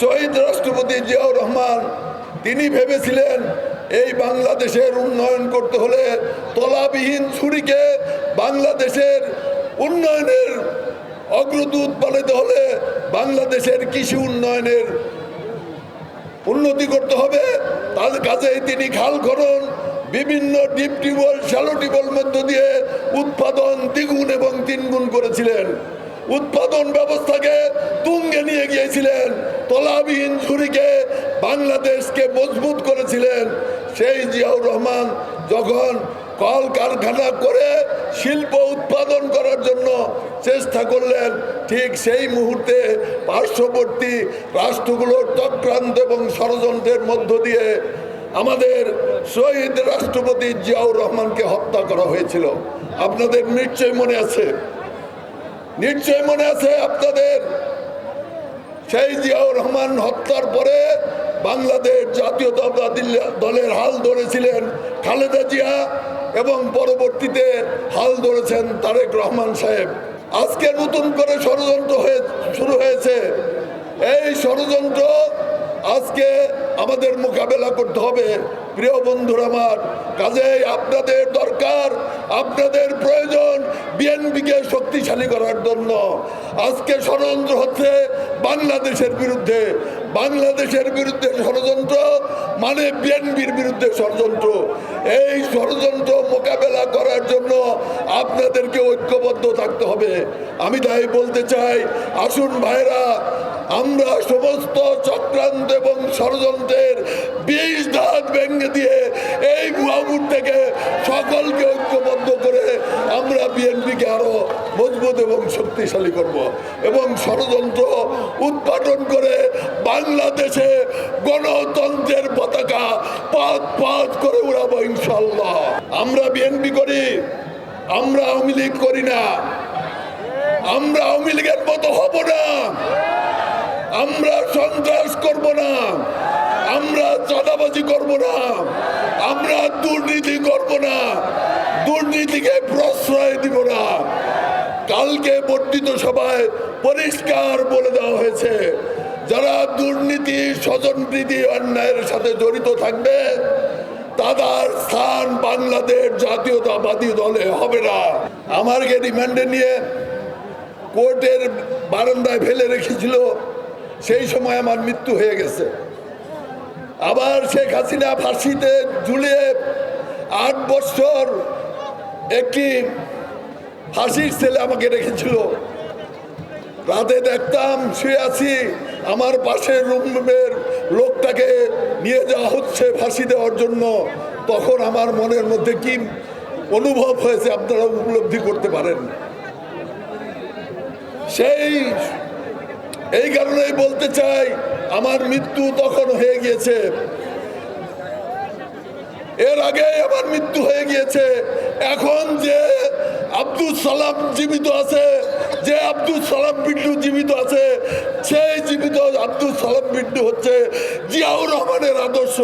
শহীদ রাষ্ট্রপতি জিয়াউর রহমান, তিনি ভেবেছিলেন এই বাংলাদেশের উন্নয়ন করতে হলে তলাবিহীন ছুরিকে বাংলাদেশের উন্নয়নের অগ্রদূত বানাতে হলে বাংলাদেশের কৃষি উন্নয়নের উন্নতি করতে হবে। তার কাজেই তিনি খাল খনন, বিভিন্ন ডিপ টিউবওয়েল, শ্যালো টিউবওয়েল মধ্য দিয়ে উৎপাদন দ্বিগুণ এবং তিনগুণ করেছিলেন। উৎপাদন ব্যবস্থাকে তুঙ্গে নিয়ে গিয়েছিলেন। তলাবিহীন ঝুড়িকে বাংলাদেশকে মজবুত করেছিলেন সেই জিয়াউর রহমান যখন কল কারখানা করে শিল্প উৎপাদন করার জন্য চেষ্টা করলেন, ঠিক সেই মুহূর্তে পার্শ্ববর্তী রাষ্ট্রগুলোর চক্রান্ত এবং ষড়যন্ত্রের মধ্য দিয়ে আমাদের শহীদ রাষ্ট্রপতি জিয়াউর রহমানকে হত্যা করা হয়েছিল। আপনাদের নিশ্চয়ই মনে আছে নিশ্চয় মনে আছে আপনাদের? সেই জিয়াউর রহমান হত্যার পরে বাংলাদেশ জাতীয় জাতীয়তাবাদী দলের হাল ধরেছিলেন খালেদা জিয়া এবং পরবর্তীতে হাল ধরেছেন তারেক রহমান সাহেব। আজকে নতুন করে ষড়যন্ত্র হয়ে, শুরু হয়েছে। এই ষড়যন্ত্র আজকে আমাদের মোকাবেলা করতে হবে। প্রিয় বন্ধুরা আমার, কাজেই আপনাদের দরকার, আপনাদের প্রয়োজন বিএনপিকে শক্তিশালী করার জন্য। আজকে ষড়যন্ত্র হচ্ছে বাংলাদেশের বিরুদ্ধে। বাংলাদেশের বিরুদ্ধে ষড়যন্ত্র মানে বিএনপির বিরুদ্ধে ষড়যন্ত্র। এই ষড়যন্ত্র মোকাবেলা করার জন্য আপনাদেরকে ঐক্যবদ্ধ থাকতে হবে। আমি তাই বলতে চাই, আসুন ভাইরা, আমরা সমস্ত চক্রান্ত এবং ষড়যন্ত্রের বিষ ধাত ভেঙে দিয়ে এই মুহাবুর থেকে সকলকে ঐক্যবদ্ধ করে আমরা বিএনপিকে আরও মজবুত এবং শক্তিশালী করব। এবং ষড়যন্ত্র উৎপাদন করে বাংলাদেশে গণতন্ত্রের পতাকা পাত পাত করে উড়াবো ইনশাল্লাহ আমরা বিএনপি করি, আমরা আওয়ামী লীগ করি না। আমরা আওয়ামী লীগের মতো হব না। আমরা সন্ত্রাস করব না। আমরা চাঁদাবাজি করব না। আমরা দুর্নীতি করব না। দুর্নীতিকে প্রশ্রয় দিব না। কালকে বর্ধিত সভায় পরিষ্কার বলে দেওয়া হয়েছে। যারা দুর্নীতি, স্বজনপ্রীতি, অন্যায়ের সাথে জড়িত থাকবে, তাদের স্থান বাংলাদেশ জাতীয়তাবাদী দলে হবে না। আমাকে রিমান্ডে নিয়ে কোর্টের বারান্দায় ফেলে রেখেছিল, সেই সময় আমার মৃত্যু হয়ে গেছে। আবার শেখ হাসিনা ফাঁসিতে ঝুলিয়ে আট বছর একটি ফাঁসির ছেলে আমাকে রেখেছিল। রাতে দেখতাম শুয়ে আছি আমার পাশের রুমের লোকটাকে নিয়ে যাওয়া হচ্ছে ফাঁসি দেওয়ার জন্য। তখন আমার মনের মধ্যে কি অনুভব হয়েছে আপনারা উপলব্ধি করতে পারেন? সেই, এই কারণেই বলতে চাই, আমার মৃত্যু তখন হয়ে গিয়েছে। এর আগে আমার মৃত্যু হয়ে গিয়েছে। এখন যে আব্দুল সালাম জীবিত আছে, যে আব্দুল সালাম বিন্টু সালাম বিন্দু হচ্ছে জিয়াউর রহমানের আদর্শ।